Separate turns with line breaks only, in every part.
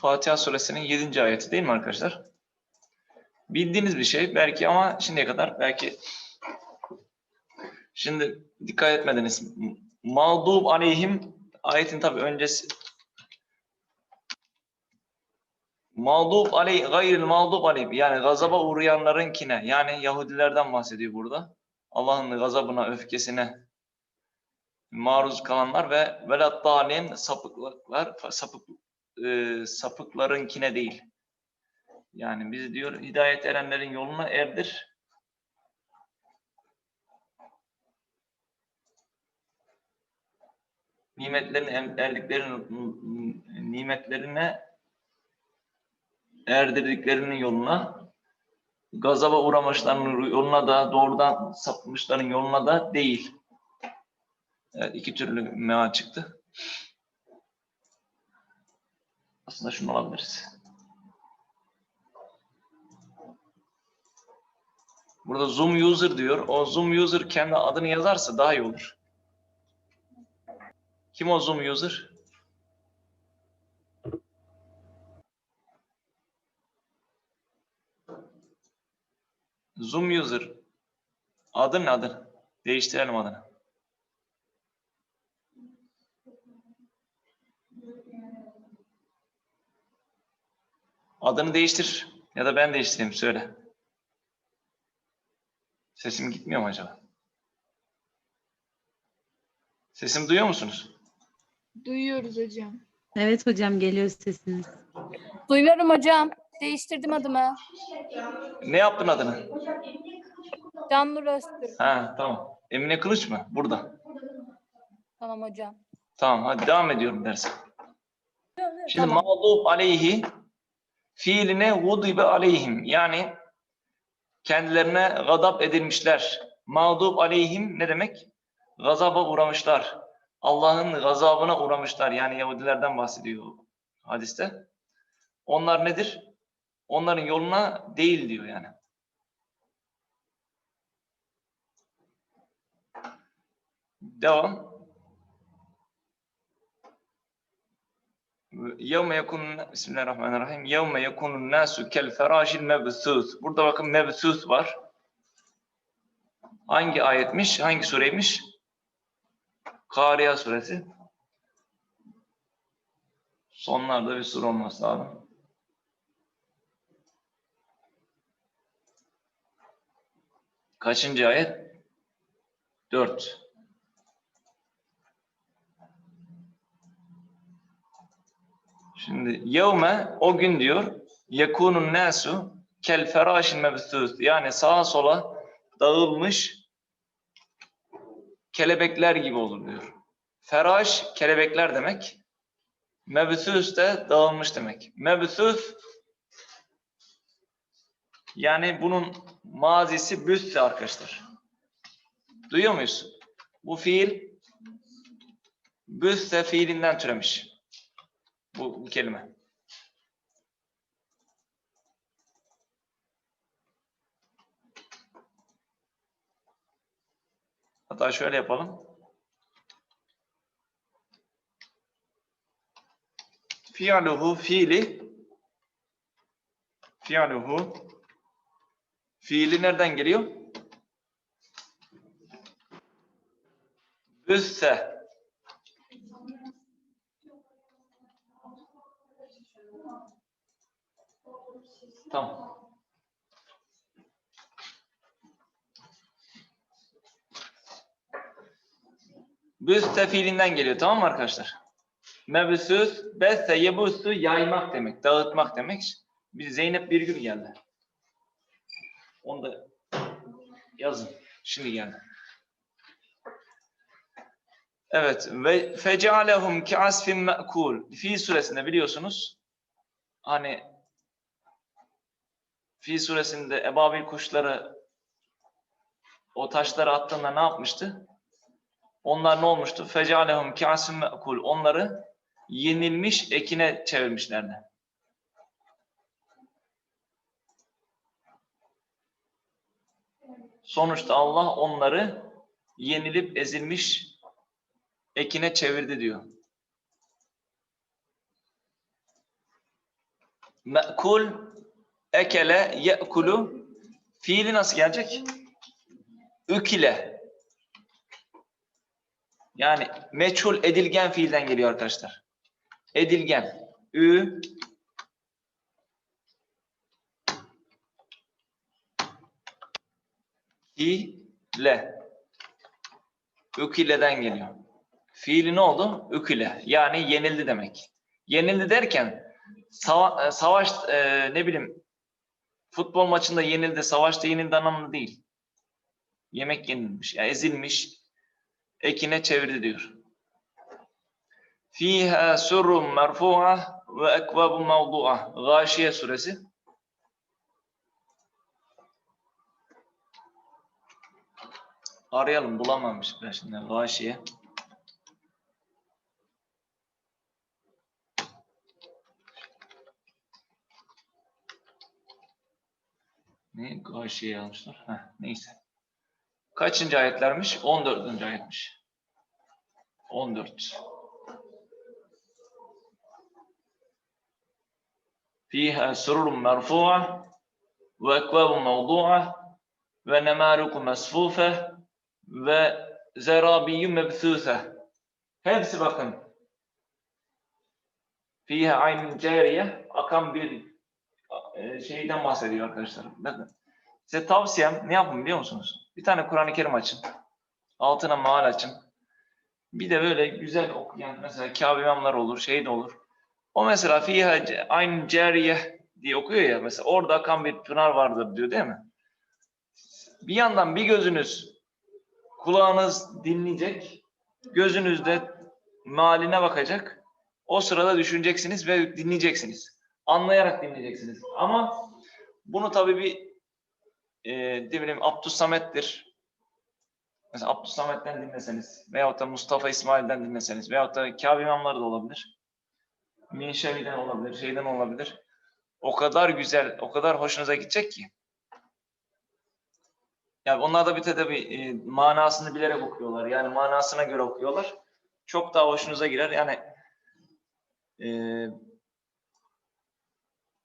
Fatiha suresinin 7. ayeti değil mi arkadaşlar? Bildiğiniz bir şey belki ama şimdiye kadar belki şimdi dikkat etmediniz. Mağdub aleyhim ayetin tabi öncesi Mağdub aleyh gayril mağdub aleyh yani gazaba uğrayanlarınkine yani Yahudilerden bahsediyor burada. Allah'ın gazabına, öfkesine maruz kalanlar ve velat dalin sapıklar sapık e, sapıklarınkine değil. Yani biz diyor hidayet erenlerin yoluna erdir. Nimetlerin erdiklerin nimetlerine erdirdiklerinin yoluna gazaba uğramışların yoluna da doğrudan sapmışların yoluna da değil. Evet, iki türlü mea çıktı. Aslında şunu alabiliriz. Burada Zoom user diyor. O Zoom user kendi adını yazarsa daha iyi olur. Kim o Zoom user? Zoom user. Adın ne adın? Değiştirelim adını. Adını değiştir. Ya da ben değiştireyim söyle. Sesim gitmiyor mu acaba? Sesimi duyuyor musunuz?
Duyuyoruz hocam.
Evet hocam geliyor sesiniz.
Duyuyorum hocam. Değiştirdim adımı.
Ne yaptın adını?
Canlı Öztürk.
Ha tamam. Emine Kılıç mı? Burada.
Tamam hocam.
Tamam hadi devam ediyorum derse. Şimdi
Tamam.
mağdub aleyhi fiiline gudibe aleyhim yani kendilerine gadap edilmişler. Mağdub aleyhim ne demek? Gazaba uğramışlar. Allah'ın gazabına uğramışlar. Yani Yahudilerden bahsediyor hadiste. Onlar nedir? Onların yoluna değil diyor yani. Devam. Yevme yekun Bismillahirrahmanirrahim. Yevme yekunun nasu kel ferâşil mebthûs. Burada bakın mebthûs var. Hangi ayetmiş? Hangi sureymiş? Kariya suresi. Sonlarda bir sure olması lazım. Kaçıncı ayet? Dört. Şimdi yevme o gün diyor yekunun nasu kel ferâşin mebthûs yani sağa sola dağılmış kelebekler gibi olur diyor. Feraş kelebekler demek. Mebthûs de dağılmış demek. Mebthûs yani bunun mazisi büsse arkadaşlar. Duyuyor muyuz? Bu fiil büsse fiilinden türemiş. Bu, bu kelime. Hatta şöyle yapalım. Fi'luhu fiili fi'luhu fiili nereden geliyor? Büsse Tamam. Büste fiilinden geliyor tamam mı arkadaşlar? Mebsüs, besse, yebusu yaymak demek, dağıtmak demek. Bir Zeynep bir gün geldi. Onu da yazın. Şimdi geldi. Evet. Ve fecealehum ki asfin me'kul. Fi suresinde biliyorsunuz hani Fi suresinde ebabil kuşları o taşları attığında ne yapmıştı? Onlar ne olmuştu? Fecalehum kâsim me'kul. Onları yenilmiş ekine çevirmişlerdi. Sonuçta Allah onları yenilip ezilmiş ekine çevirdi diyor. Me'kul, ekele, ye'kulu fiili nasıl gelecek? Ükile. Yani meçhul edilgen fiilden geliyor arkadaşlar. Edilgen. Ü ile. Ükile'den geliyor. Fiili ne oldu? Ükile. Yani yenildi demek. Yenildi derken sava- savaş e, ne bileyim futbol maçında yenildi, savaşta yenildi anlamında değil. Yemek yenilmiş, yani ezilmiş, ekine çevirdi diyor. Fiha surrun merfu'a ve ekvabun mevdu'a. Gâşiye suresi. Arayalım bulamamışlar şimdi Gâşiye. Ne? Gâşiye almışlar. Heh, neyse. Kaçıncı ayetlermiş? 14. ayetmiş. 14. Fiha sururun merfu'a ve ekvabun mevdu'a ve nemaruku mesfufe ve zerabiyyü mebthûse. Hepsi bakın. Fiha aynun cariye akan bir e, şeyden bahsediyor arkadaşlar. Bakın. Size tavsiyem ne yapın biliyor musunuz? Bir tane Kur'an-ı Kerim açın. Altına maal açın. Bir de böyle güzel okuyan mesela Kabe imamlar olur, şey de olur. O mesela fiha aynı cariye diye okuyor ya mesela orada akan bir pınar vardır diyor değil mi? Bir yandan bir gözünüz kulağınız dinleyecek, gözünüz de maline bakacak. O sırada düşüneceksiniz ve dinleyeceksiniz. Anlayarak dinleyeceksiniz. Ama bunu tabii bir e, ne Abdus Samet'tir. Mesela Abdus Samet'ten dinleseniz veyahut da Mustafa İsmail'den dinleseniz veyahut da Kabe imamları da olabilir. Minşevi'den olabilir, şeyden olabilir. O kadar güzel, o kadar hoşunuza gidecek ki. Yani onlar da bir de tabii e, manasını bilerek okuyorlar. Yani manasına göre okuyorlar. Çok daha hoşunuza girer. Yani e,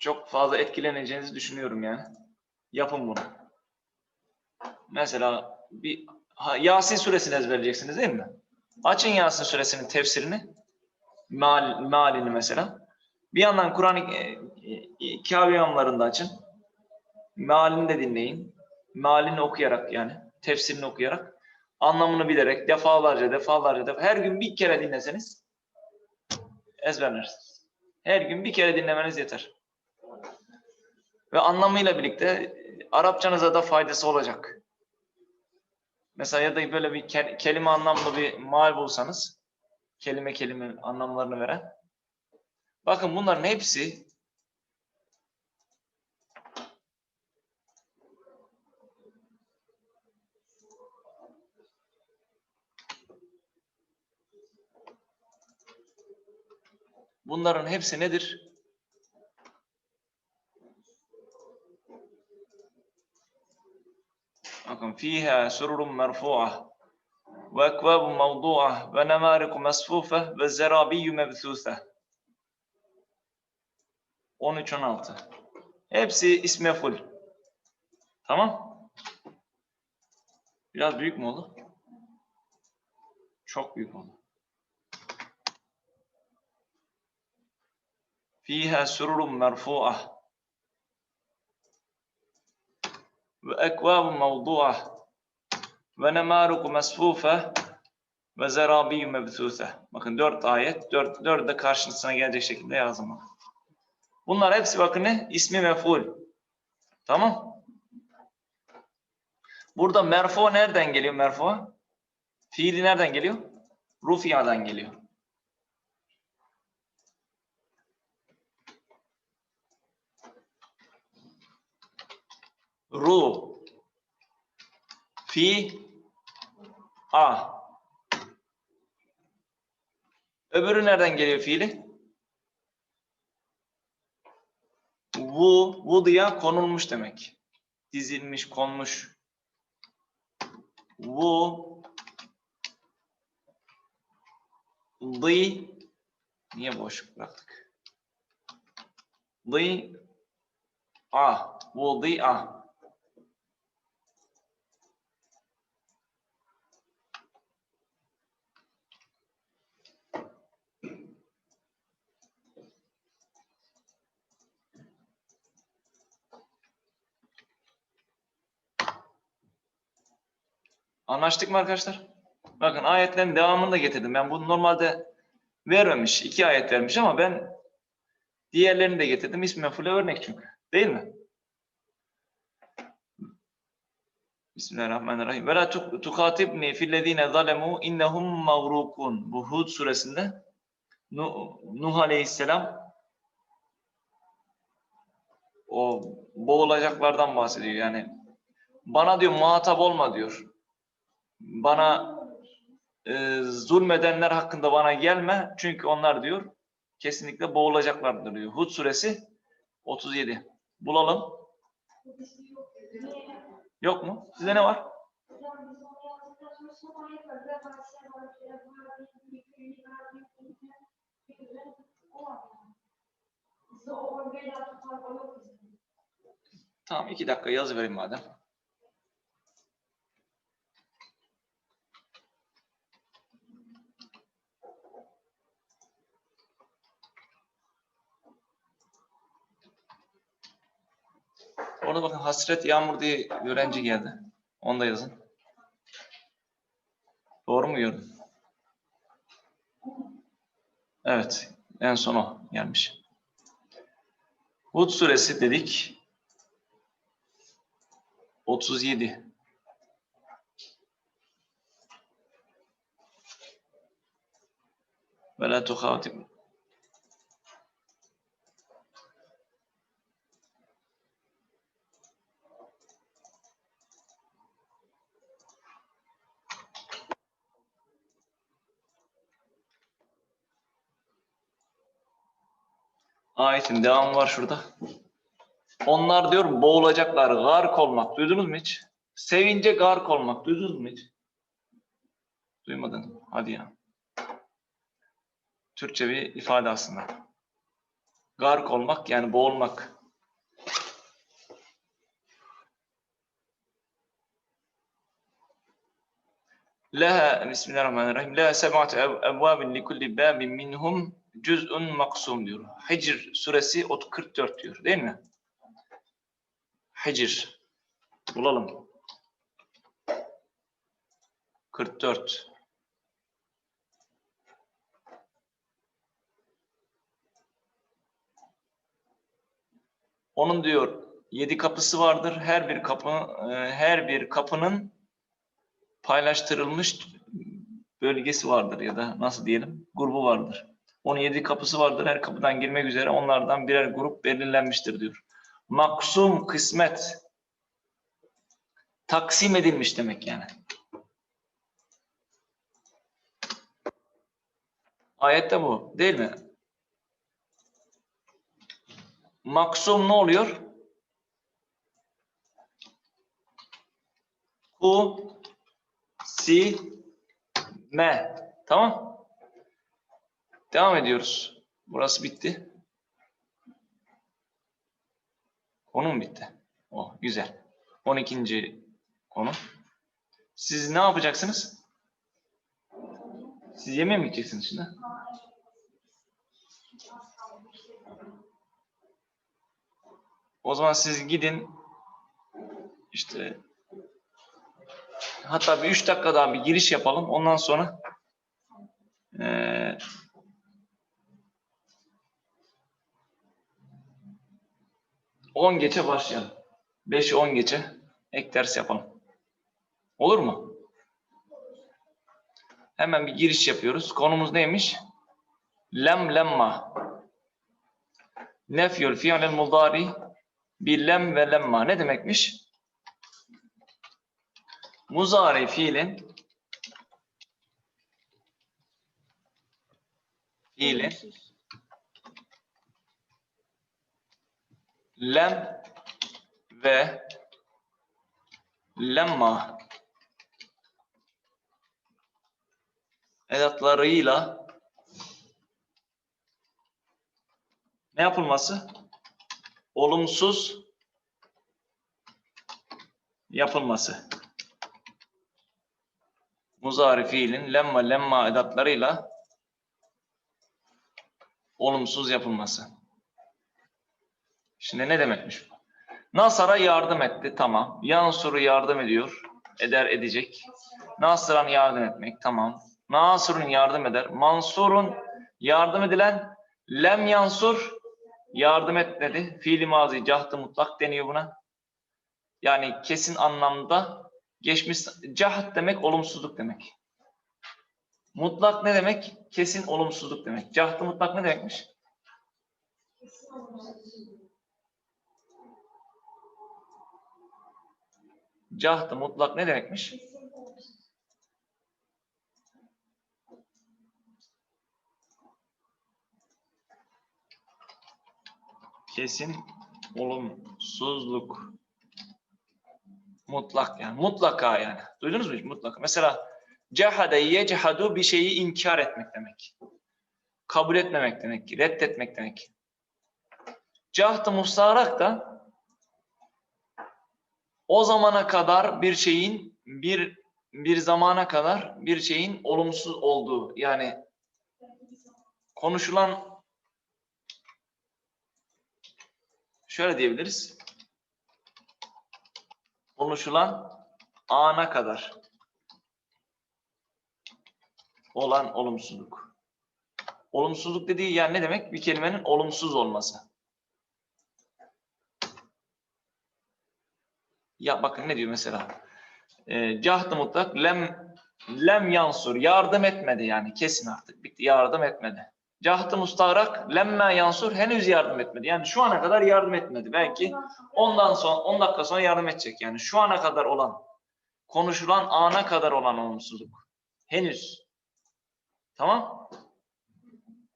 çok fazla etkileneceğinizi düşünüyorum yani. Yapın bunu. Mesela bir ha, Yasin suresini ezberleyeceksiniz değil mi? Açın Yasin suresinin tefsirini. Mal, malini mesela. Bir yandan Kur'an-ı e, e, Kabe imamlarını da açın. Malini de dinleyin. Malini okuyarak yani tefsirini okuyarak anlamını bilerek defalarca defalarca defa her gün bir kere dinleseniz ezberlersiniz. Her gün bir kere dinlemeniz yeter. Ve anlamıyla birlikte e, Arapçanıza da faydası olacak. Mesela ya da böyle bir ke- kelime anlamlı bir mal bulsanız kelime kelime anlamlarını veren. Bakın bunların hepsi bunların hepsi nedir? Bakın fiha sururun merfu'a ve ekvabun mevdu'a ve nemariku mesfufe ve zerabiyyü mebthûse 13-16 Hepsi isme full. Tamam. Biraz büyük mü oldu? Çok büyük oldu. Fiha sururun merfu'a mevdu'a ve nemâruku mesfufe ve zerabiyyü mebthûse. Bakın dört ayet, dört, dört de karşısına gelecek şekilde yazdım. bak. Bunlar hepsi bakın ne? İsmi mef'ul. Tamam. Burada merfu nereden geliyor merfu? Fiili nereden geliyor? Rufiyadan geliyor. Ru. Fi a. Öbürü nereden geliyor fiili? Vu, vuduya konulmuş demek. Dizilmiş, konmuş. Vu dı niye boşluk bıraktık? Dı a. Bu Anlaştık mı arkadaşlar? Bakın ayetlerin devamını da getirdim. Ben bunu normalde vermemiş. iki ayet vermiş ama ben diğerlerini de getirdim. İsmi mefule örnek çünkü. Değil mi? Bismillahirrahmanirrahim. Ve la tuk- tukatibni fillezine zalemu innehum mağrukun. Bu Hud suresinde Nu- Nuh aleyhisselam o boğulacaklardan bahsediyor. Yani bana diyor muhatap olma diyor. Bana e, zulmedenler hakkında bana gelme. Çünkü onlar diyor kesinlikle boğulacaklardır diyor. Hud suresi 37. Bulalım. Yok mu? Sizde ne var? Tamam iki dakika yazı vereyim madem. Orada bakın hasret yağmur diye öğrenci geldi. Onu da yazın. Doğru mu gördüm? Evet. En son o gelmiş. Hud suresi dedik. 37. Ve la tuhatib. Ayetin devamı var şurada. Onlar diyor boğulacaklar, gark olmak. Duydunuz mu hiç? Sevince gark olmak. Duydunuz mu hiç? Duymadın. Hadi ya. Türkçe bir ifade aslında. Gark olmak yani boğulmak. Leha Bismillahirrahmanirrahim. Leha seb'atu evvabin li kulli babin minhum cüz'un maksum diyor. Hicr suresi 44 diyor değil mi? Hicr. Bulalım. 44. Onun diyor yedi kapısı vardır. Her bir kapı e, her bir kapının paylaştırılmış bölgesi vardır ya da nasıl diyelim grubu vardır. Onun yedi kapısı vardır. Her kapıdan girmek üzere onlardan birer grup belirlenmiştir diyor. Maksum kısmet taksim edilmiş demek yani. Ayette bu değil mi? Maksum ne oluyor? Ku si me. Tamam? Devam ediyoruz. Burası bitti. Konu mu bitti? Oh, güzel. 12. konu. Siz ne yapacaksınız? Siz yemeğe mi gideceksiniz şimdi? O zaman siz gidin işte hatta bir üç dakika daha bir giriş yapalım. Ondan sonra eee 10 geçe başlayalım. 5'i 10 geçe ek ders yapalım. Olur mu? Hemen bir giriş yapıyoruz. Konumuz neymiş? Lem lemma. Nefyül fi'lel mudari bir lem ve lemma. Ne demekmiş? Muzari fiilin fiilin lem ve lemma edatlarıyla ne yapılması? Olumsuz yapılması. Muzari fiilin lemma lemma edatlarıyla olumsuz yapılması. Şimdi ne demekmiş bu? Nasara yardım etti. Tamam. Yansur'u yardım ediyor. Eder edecek. Nasır'an yardım etmek. Tamam. Nasır'ın yardım eder. Mansur'un yardım edilen lem yansur yardım etmedi. Fiili mazi cahtı mutlak deniyor buna. Yani kesin anlamda geçmiş cahat demek olumsuzluk demek. Mutlak ne demek? Kesin olumsuzluk demek. Cahtı mutlak ne demekmiş? Cahtı mutlak ne demekmiş? Kesin olumsuzluk. Mutlak yani. Mutlaka yani. Duydunuz mu hiç? Mutlaka. Mesela cehade yechadu bir şeyi inkar etmek demek. Kabul etmemek demek. Reddetmek demek. Cahtı mustarak da o zamana kadar bir şeyin bir bir zamana kadar bir şeyin olumsuz olduğu yani konuşulan şöyle diyebiliriz. Konuşulan ana kadar olan olumsuzluk. Olumsuzluk dediği yani ne demek? Bir kelimenin olumsuz olması. Ya bakın ne diyor mesela? E, Cahtı mutlak lem lem yansur yardım etmedi yani kesin artık bitti yardım etmedi. Cahtı mustarak lemme yansur henüz yardım etmedi. Yani şu ana kadar yardım etmedi. Belki ondan sonra 10 dakika sonra yardım edecek. Yani şu ana kadar olan konuşulan ana kadar olan olumsuzluk. Henüz. Tamam?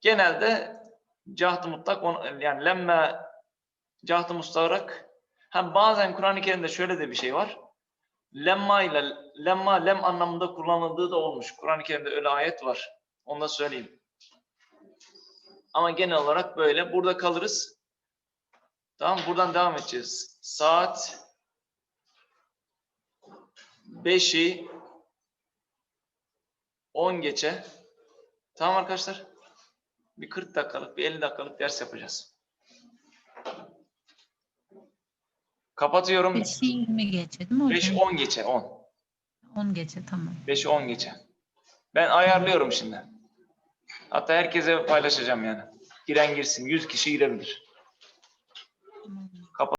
Genelde cahtı mutlak yani lemme cahtı mustarak Ha bazen Kur'an-ı Kerim'de şöyle de bir şey var. Lemma ile lemma lem anlamında kullanıldığı da olmuş. Kur'an-ı Kerim'de öyle ayet var. Onu da söyleyeyim. Ama genel olarak böyle. Burada kalırız. Tamam buradan devam edeceğiz. Saat 5'i 10 geçe. Tamam arkadaşlar. Bir 40 dakikalık, bir 50 dakikalık ders yapacağız. Kapatıyorum.
5'i 20 geçe değil mi
5
hocam?
10 geçe 10.
10 geçe tamam.
5 10 geçe. Ben ayarlıyorum şimdi. Hatta herkese paylaşacağım yani. Giren girsin. 100 kişi girebilir.